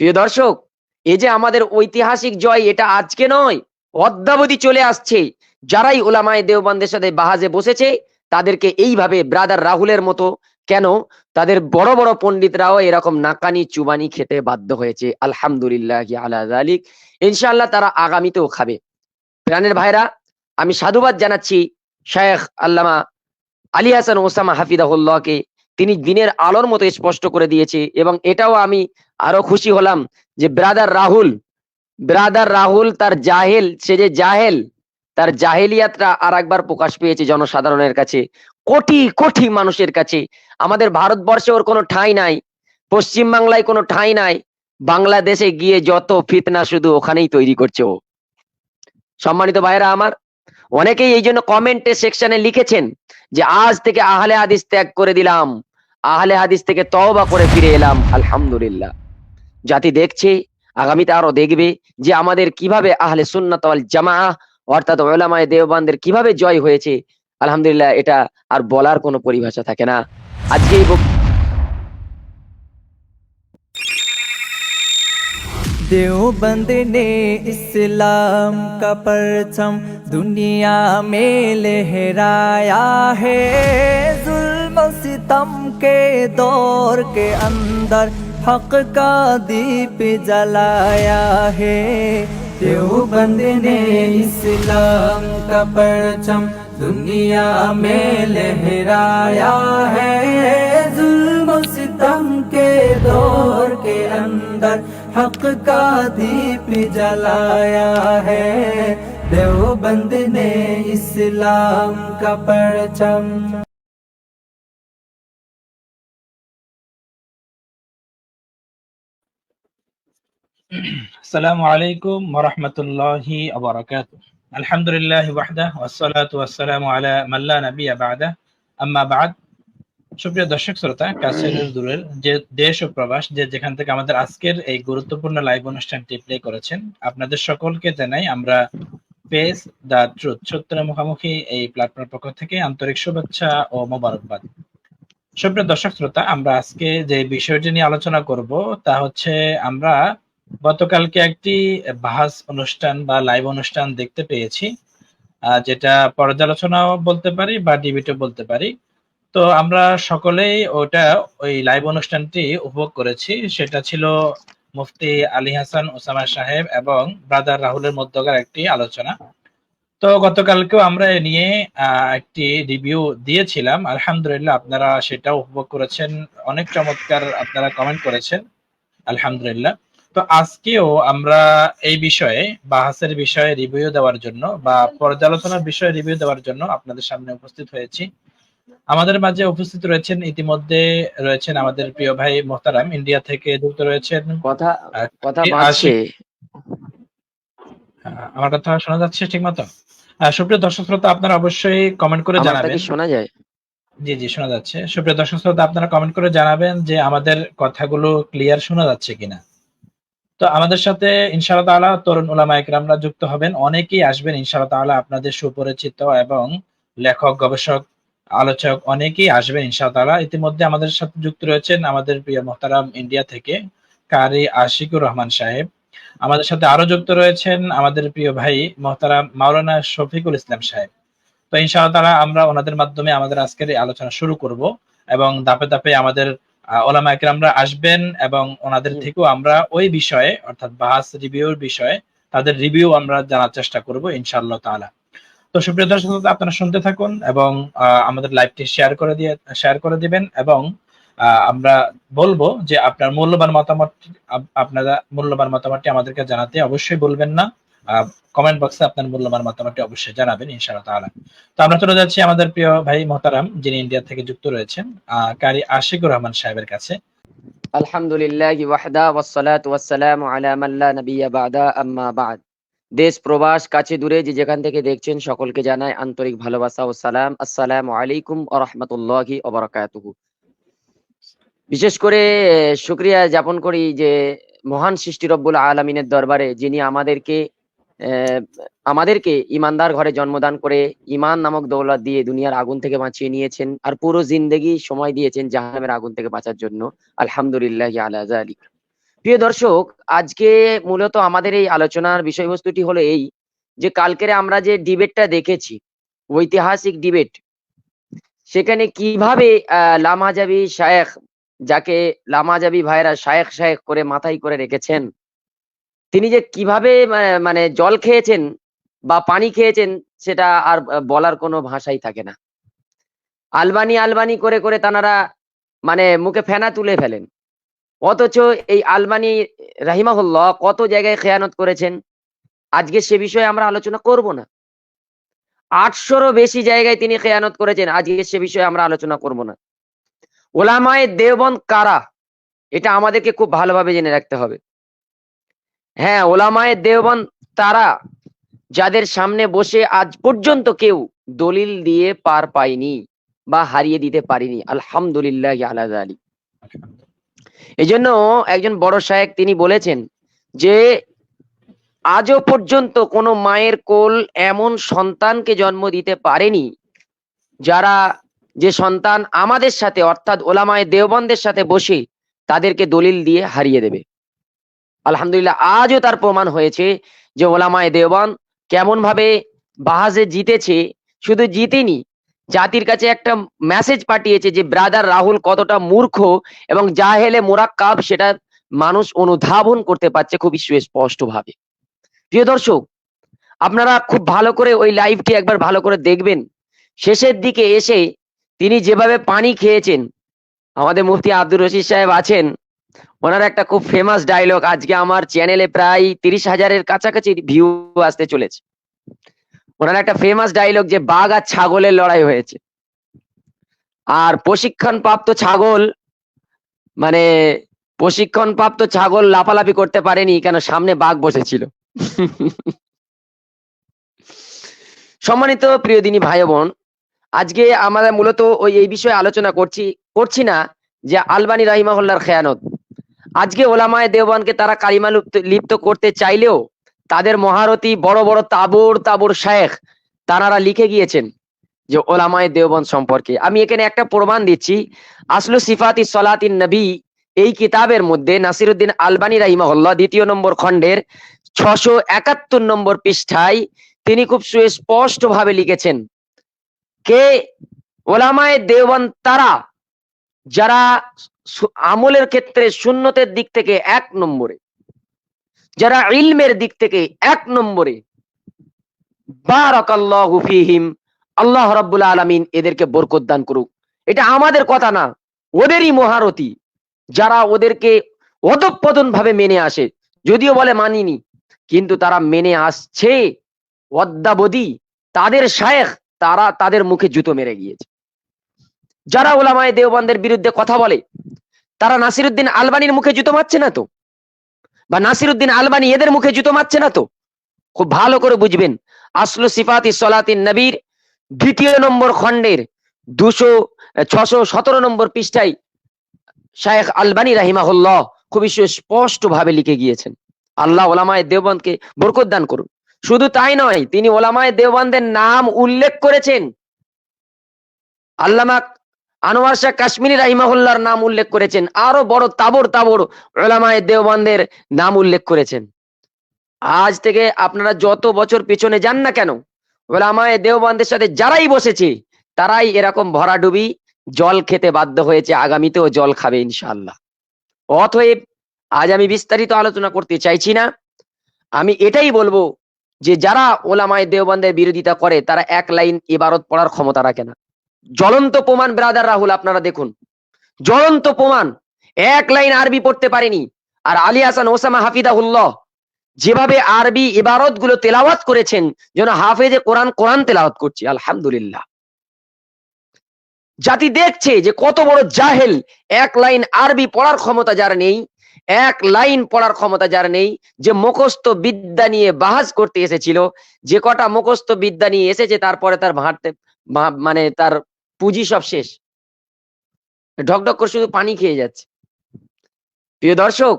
প্রিয় দর্শক এই যে আমাদের ঐতিহাসিক জয়, এটা আজকে নয়, অদ্যাবধি চলে আসছে। যারাই ওলামায় দেওবন্দের সাথে বাহাজে বসেছে, তাদেরকে এইভাবে ব্রাদার রাহুলের মতো কেন তাদের বড় বড় পণ্ডিতরাও এরকম নাকানি চুবানি খেতে বাধ্য হয়েছে। আলহামদুলিল্লাহ আলা জালিক ইনশাআল্লাহ তারা আগামীতেও খাবে। প্রাণের ভাইরা, আমি সাধুবাদ জানাচ্ছি শেখ আল্লামা আলী হাসান ওসামা হাফিদাহুল্লাহকে। তিনি দিনের আলোর মতো স্পষ্ট করে দিয়েছে এবং এটাও আমি আরও খুশি হলাম যে ব্রাদার রাহুল ব্রাদার রাহুল তার জাহেল, সে যে জাহেল, তার জাহেলিয়াতটা আর একবার প্রকাশ পেয়েছে জনসাধারণের কাছে, কোটি কোটি মানুষের কাছে। আমাদের ভারতবর্ষে ওর কোনো ঠাঁই নাই পশ্চিম বাংলায় কোনো ঠাঁই নাই, বাংলাদেশে গিয়ে যত ফিতনা শুধু ওখানেই তৈরি করছে ও। সম্মানিত ভাইরা আমার, অনেকেই এই জন্য কমেন্টে সেকশনে লিখেছেন যে আজ থেকে আহলে হাদিস ত্যাগ করে দিলাম, আহলে হাদিস থেকে তওবা করে ফিরে এলাম, আলহামদুলিল্লাহ। জাতি দেখছে, আগামীতে আরও দেখবে যে আমাদের কীভাবে আহলে সুন্নাত জামা অর্থাৎ ওলামায় দেওবানদের কীভাবে জয় হয়েছে, আলহামদুলিল্লাহ এটা আর বলার কোনো পরিভাষা থাকে না। আজকে এই देवबंद ने इस्लाम का परचम दुनिया में लहराया है। जुल्म सितम के दौर के अंदर हक का दीप जलाया है। देवबंद ने इस्लाम का परचम दुनिया में लहराया है। जुल्म सितम के दौर के अंदर हक का दीप जलाया है देवबंद ने इस्लाम का परचम السلام عليكم ورحمة الله وبركاته الحمد لله وحده والصلاة والسلام على من لا نبي بعده أما بعد সুপ্রিয় দর্শক, শ্রোতা, কাছের দূরের যে দেশ ও প্রবাস, যে যেখান থেকে আমাদের আজকের এই গুরুত্বপূর্ণ লাইভ অনুষ্ঠানটি প্লে করেছেন, আপনাদের সকলকে জানাই আমরা পেস দা ট্রুথ সত্যের মুখোমুখি এই প্ল্যাটফর্মের পক্ষ থেকে আন্তরিক শুভেচ্ছা ও মোবারকবাদ। সুপ্রিয় দর্শক, শ্রোতা, আমরা আজকে যে বিষয়টি নিয়ে আলোচনা করব, তা হচ্ছে আমরা গতকালকে একটি বাহাস অনুষ্ঠান বা লাইভ অনুষ্ঠান দেখতে পেয়েছি যেটা পর্যালোচনাও বলতে পারি বা ডিবেটও বলতে পারি। তো আমরা সকলেই ওটা ওই লাইভ অনুষ্ঠানটি উপভোগ করেছি। সেটা ছিল মুফতি আলী হাসান ওসামা সাহেব এবং ব্রাদার রাহুলের মধ্যকার একটি আলোচনা। তো গতকালকেও আমরা এ নিয়ে একটি রিভিউ দিয়েছিলাম। আলহামদুলিল্লাহ আপনারা সেটাও উপভোগ করেছেন। অনেক চমৎকার আপনারা কমেন্ট করেছেন। আলহামদুলিল্লাহ। তো আজকেও আমরা এই বিষয়ে, বাহাসের বিষয়ে রিভিউ দেওয়ার জন্য বা পর্যালোচনার বিষয়ে রিভিউ দেওয়ার জন্য আপনাদের সামনে উপস্থিত হয়েছি। আমাদের মাঝে উপস্থিত রয়েছেন ইতিমধ্যে রয়েছেন আমাদের প্রিয় ভাই মোহতারাম ইন্ডিয়া থেকে যুক্ত রয়েছেন। কথা কথা আমার কথা শোনা যাচ্ছে ঠিক মতো সুপ্রিয় দর্শক শ্রোতা আপনারা অবশ্যই কমেন্ট করে জানাবেন। শোনা যায়? জি জি শোনা যাচ্ছে। সুপ্রিয় দর্শক শ্রোতা আপনারা কমেন্ট করে জানাবেন যে আমাদের কথাগুলো ক্লিয়ার শোনা যাচ্ছে কিনা। তো আমাদের সাথে ইনশাআল্লাহ তাআলা তরুণ ওলামা একরামরা যুক্ত হবেন। অনেকেই আসবেন ইনশাআল্লাহ তাআলা আপনাদের সুপরিচিত এবং লেখক গবেষক আলোচক অনেকেই আসবেন ইনশাআল্লাহ। ইতিমধ্যে আমাদের সাথে যুক্ত রয়েছেন আমাদের প্রিয় মোহতারাম ইন্ডিয়া থেকে কারি আশিকুর রহমান সাহেব। আমাদের সাথে আরও যুক্ত রয়েছেন আমাদের প্রিয় ভাই মোহতারাম মাওলানা শফিকুল ইসলাম সাহেব। তো ইনশাআল্লাহ আমরা ওনাদের মাধ্যমে আমাদের আজকের এই আলোচনা শুরু করব এবং ধাপে ধাপে আমাদের ওলামা একরামরা আসবেন এবং ওনাদের থেকেও আমরা ওই বিষয়ে অর্থাৎ বাহাস রিভিউর বিষয়ে তাদের রিভিউ আমরা জানার চেষ্টা করব ইনশাআল্লাহ তাআলা। তো সুপ্রিয় দর্শক, আপনারা শুনতে থাকুন এবং আমাদের লাইভটি শেয়ার করে দিয়ে শেয়ার করে দিবেন এবং আমরা বলব যে আপনার মূল্যবান মতামত আপনারা মূল্যবান মতামতটি আমাদেরকে জানাতে অবশ্যই বলবেন না। কমেন্ট বক্সে আপনার মূল্যবান মতামতটি অবশ্যই জানাবেন, ইনশাআল্লাহ তাআলা। তো আমরা চলে যাচ্ছি আমাদের প্রিয় ভাই মোহতারাম, যিনি ইন্ডিয়া থেকে যুক্ত রয়েছেন কারি আশিকুর রহমান সাহেবের কাছে। আলহামদুলিল্লাহ ওয়াহদা ওয়াসসালাত ওয়াসসালামু আলা মান লা নাবিয়্যা বা'দা, আম্মা বা'দ। দেশ প্রবাস কাছে দূরে যে যেখান থেকে দেখছেন সকলকে জানাই আন্তরিক ভালোবাসা ও সালাম। আসসালামু আলাইকুম ওয়া রাহমাতুল্লাহি বিশেষ করে আহ, শুকরিয়া জ্ঞাপন করি যে মহান সৃষ্টি রব্বুল আলামিনের দরবারে যিনি আমাদেরকে আমাদেরকে ইমানদার ঘরে জন্মদান করে ইমান নামক দৌলত দিয়ে দুনিয়ার আগুন থেকে বাঁচিয়ে নিয়েছেন আর পুরো জিন্দেগি সময় দিয়েছেন জাহান্নামের আগুন থেকে বাঁচার জন্য। আলহামদুলিল্লাহ আলা জালিক প্রিয় দর্শক, আজকে মূলত আমাদের এই আলোচনার বিষয়বস্তুটি হলো এই যে কালকের আমরা যে ডিবেটটা দেখেছি, ঐতিহাসিক ডিবেট, সেখানে কীভাবে লামাজাবি শায়েখ, যাকে লামাজাবি ভাইরা শায়েখ শায়েখ করে মাথায় করে রেখেছেন, তিনি যে কীভাবে মানে জল খেয়েছেন বা পানি খেয়েছেন, সেটা আর বলার কোনো ভাষাই থাকে না। আলবানি আলবানি করে করে তানারা মানে মুখে ফেনা তুলে ফেলেন। অথচ এই আলবানি রাহিমাহুল্লাহ কত জায়গায় খেয়ানত করেছেন? আজকে সে বিষয়ে আমরা আলোচনা করব না। আটশোরও বেশি জায়গায় তিনি খেয়ানত করেছেন, আজকে সে বিষয়ে আমরা আলোচনা করব না। ওলামায়ে দেওবন্দ কারা? এটা আমাদেরকে খুব ভালোভাবে জেনে রাখতে হবে। হ্যাঁ ওলামায়ে দেওবন্দ তারা, যাদের সামনে বসে আজ পর্যন্ত কেউ দলিল দিয়ে পার পায়নি বা হারিয়ে দিতে পারিনি। আলহামদুলিল্লাহ আলাদা আলী এই জন্য একজন বড় সাহেব তিনি বলেছেন যে, আজও পর্যন্ত কোনো মায়ের কোল এমন সন্তানকে জন্ম দিতে পারেনি যারা যে সন্তান আমাদের সাথে, অর্থাৎ ওলামায়ে দেওবন্দের সাথে বসে তাদেরকে দলিল দিয়ে হারিয়ে দেবে। আলহামদুলিল্লাহ, আজও তার প্রমাণ হয়েছে যে ওলামায় দেওবন্দ কেমন ভাবে বাহাজে জিতেছে। শুধু জিতেনি জাতির কাছে একটা মেসেজ পাঠিয়েছে যে ব্রাদার রাহুল কতটা মূর্খ এবং জাহেলে মোরাক্কাব সেটা মানুষ অনুধাবন করতে পারছে খুব সুস্পষ্ট ভাবে প্রিয় দর্শক, আপনারা খুব ভালো করে ওই লাইভটি একবার ভালো করে দেখবেন। শেষের দিকে এসে তিনি যেভাবে পানি খেয়েছেন, আমাদের মুফতি আব্দুর রশিদ সাহেব আছেন, ওনার একটা খুব ফেমাস ডায়লগ আজকে আমার চ্যানেলে প্রায় তিরিশ হাজারের কাছাকাছি ভিউ আসতে চলেছে। ওনার একটা ফেমাস ডায়লগ যে, বাঘ আর ছাগলের লড়াই হয়েছে। আর প্রশিক্ষণ প্রাপ্ত ছাগল মানে প্রশিক্ষণ প্রাপ্ত ছাগল লাফালাফি করতে পারেনি কেন সামনে বাঘ বসেছিল। সম্মানিত প্রিয় দিনী ভাই বোন আজকে আমরা মূলত ওই এই বিষয়ে আলোচনা করছি করছি না যে আলবানি রাহিমাহুল্লার খেয়ানত। আজকে ওলামায় দেওবানকে তারা কালিমা লিপ্ত- লিপ্ত করতে চাইলেও তাদের মহারথী বড় বড় তাবর তাবর শায়েখ তারা লিখে গিয়েছেন যে ওলামায় দেওবন সম্পর্কে। আমি এখানে একটা প্রমাণ দিচ্ছি। আসলু সিফাতি সলাতিন নবী এই কিতাবের মধ্যে নাসিরুদ্দিন আলবানী রাহিমাহুল্লাহ দ্বিতীয় নম্বর খণ্ডের ছশো একাত্তর নম্বর পৃষ্ঠায় তিনি খুব সুস্পষ্ট ভাবে লিখেছেন কে ওলামায় দেওবন তারা যারা আমলের ক্ষেত্রে শূন্যতের দিক থেকে এক নম্বরে যারা ইলমের দিক থেকে এক নম্বরে, বারাকাল্লাহু আল্লাহ রাব্বুল আলামিন এদেরকে বরকত দান করুক। এটা আমাদের কথা না, ওদেরই মহারথী, যারা ওদেরকে অধপতন ভাবে মেনে আসে। যদিও বলে মানিনি, কিন্তু তারা মেনে আসছে। অদ্যাবধি তাদের শায়েখ, তারা তাদের মুখে জুতো মেরে গিয়েছে। যারা ওলামায়ে দেওবন্দের বিরুদ্ধে কথা বলে, তারা নাসিরুদ্দিন আলবানির মুখে জুতো মারছে না তো? বা নাসিরুদ্দিন আলবানি এদের মুখে জুতো মারছে না তো? খুব ভালো করে বুঝবেন। আসলু সিফাতি সলাতিন নবীর দ্বিতীয় নম্বর খণ্ডের দুশো, ছশো সতেরো নম্বর পৃষ্ঠায় শায়েখ আলবানী রাহিমাহুল্লাহ খুবই স্পষ্ট ভাবে লিখে গিয়েছেন। আল্লাহ ওলামায় দেওবন্দকে বরকত দান করুন। শুধু তাই নয়, তিনি ওলামায় দেওবন্দের নাম উল্লেখ করেছেন। আল্লামা আনোয়ার শাহ কাশ্মীরি রাহিমাহুল্লাহর নাম উল্লেখ করেছেন। আরও বড় তাবর তাবর ওলামায় দেওবন্দের নাম উল্লেখ করেছেন। আজ থেকে আপনারা যত বছর পেছনে যান না কেন, ওলামায় দেওবন্দের সাথে যারাই বসেছে, তারাই এরকম ভরাডুবি জল খেতে বাধ্য হয়েছে, আগামীতেও জল খাবে ইনশাআল্লাহ। অতএব আজ আমি বিস্তারিত আলোচনা করতে চাইছি না। আমি এটাই বলব যে যারা ওলামায় দেওবন্দের বিরোধিতা করে, তারা এক লাইন ইবারত পড়ার ক্ষমতা রাখে না। জ্বলন্ত প্রমাণ ব্রাদার রাহুল, আপনারা দেখুন। জ্বলন্ত প্রমাণ, এক লাইন আরবি পড়তে পারেনি। আর আলী হাসান, ওসামা হাফিদাহুল্লাহ যেভাবে আরবি ইবারতগুলো তেলাওয়াত করেছেন, যেন হাফেজে কোরআন কোরআন তেলাওয়াত করছে, আলহামদুলিল্লাহ। জাতি দেখছে যে কত বড় জাহেল, এক লাইন আরবি পড়ার ক্ষমতা যার নেই, এক লাইন পড়ার ক্ষমতা যার নেই, যে মুখস্থ বিদ্যা নিয়ে বাহাজ করতে এসেছিল, যে কটা মুখস্থ বিদ্যা নিয়ে এসেছে, তারপরে তার ভাঁড়তে মানে তার পুঁজি সব শেষ। ঢকঢক করে শুধু পানি খেয়ে যাচ্ছে। প্রিয় দর্শক,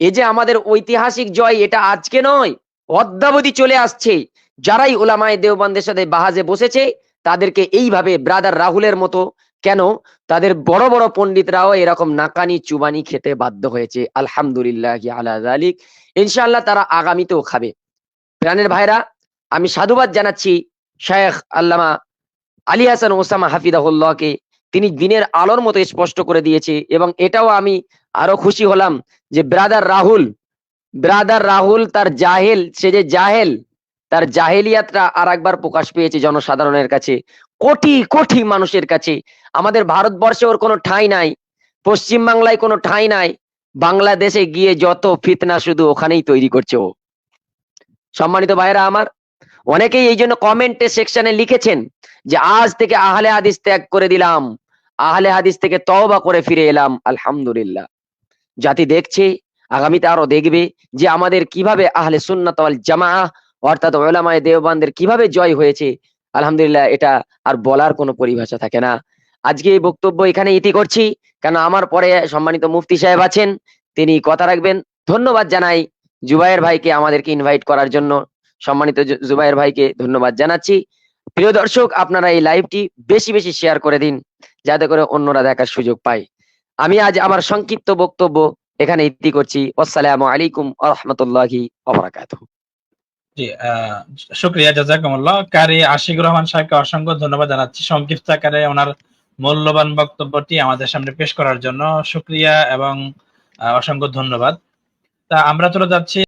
এই যে আমাদের ঐতিহাসিক জয়, এটা আজকে নয়, অদ্যাবধি চলে আসছে। যারাই ওলামায় দেওবন্দের সাথে বাহাজে বসেছে, তাদেরকে এইভাবে ব্রাদার রাহুলের মতো কেন তাদের বড় বড় পণ্ডিতরাও এরকম নাকানি চুবানি খেতে বাধ্য হয়েছে। আলহামদুলিল্লাহ আলা জালিক ইনশাআল্লাহ তারা আগামীতেও খাবে। প্রাণের ভাইরা, আমি সাধুবাদ জানাচ্ছি শেখ আল্লামা আলী হাসান ওসামা হাফিদাহুল্লাহকে তিনি দিনের আলোর মতো স্পষ্ট করে দিয়েছে এবং এটাও আমি আরও খুশি হলাম যে ব্রাদার রাহুল ব্রাদার রাহুল তার জাহেল, সে যে জাহেল, তার জাহেলিয়াতটা আর একবার প্রকাশ পেয়েছে জনসাধারণের কাছে, কোটি কোটি মানুষের কাছে। আমাদের ভারতবর্ষে ওর কোনো ঠাঁই নাই পশ্চিম বাংলায় কোনো ঠাঁই নাই, বাংলাদেশে গিয়ে যত ফিতনা শুধু ওখানেই তৈরি করছে ও। সম্মানিত ভাইরা আমার অনেকেই এই জন্য কমেন্টে সেকশনে লিখেছেন যে, আজ থেকে আহলে হাদিস ত্যাগ করে দিলাম। আহলে হাদিস থেকে তওবা করে ফিরে এলাম। আলহামদুলিল্লাহ। জাতি দেখছে, আগামীতে আরও দেখবে যে, আমাদের কীভাবে আহলে সুন্নাত জামা অর্থাৎ ওলামায়ে দেওবানদের কীভাবে জয় হয়েছে। আলহামদুলিল্লাহ, এটা আর বলার কোনো পরিভাষা থাকে না। আজকে এই বক্তব্য এখানে ইতি করছি। কেন আমার পরে সম্মানিত মুফতি সাহেব আছেন, তিনি কথা রাখবেন। ধন্যবাদ জানাই জুবাইয়ের ভাইকে আমাদেরকে ইনভাইট করার জন্য। সম্মানিত জু- জুবায়ের ভাইকে ধন্যবাদ জানাচ্ছি। প্রিয় দর্শক আপনারা এই লাইভটি বেশি বেশি শেয়ার করে দিন যাতে করে অন্যরা দেখার সুযোগ পায়। আমি আজ আমার সংক্ষিপ্ত বক্তব্য এখানে ইতি করছি। আসসালামু আলাইকুম আ রহমতুল্লাহি ওবরাকাতুহু জি আহ, শুক্রিয়া জাজাকুমুল্লাহ। কারি আশিক রহমান সাহেবকে অসংখ্য ধন্যবাদ জানাচ্ছি। সংক্ষিপ্ত আকারে ওনার মূল্যবান বক্তব্যটি আমাদের সামনে পেশ করার জন্য শুক্রিয়া এবং অসংখ্য ধন্যবাদ। তা আমরা চলে যাচ্ছি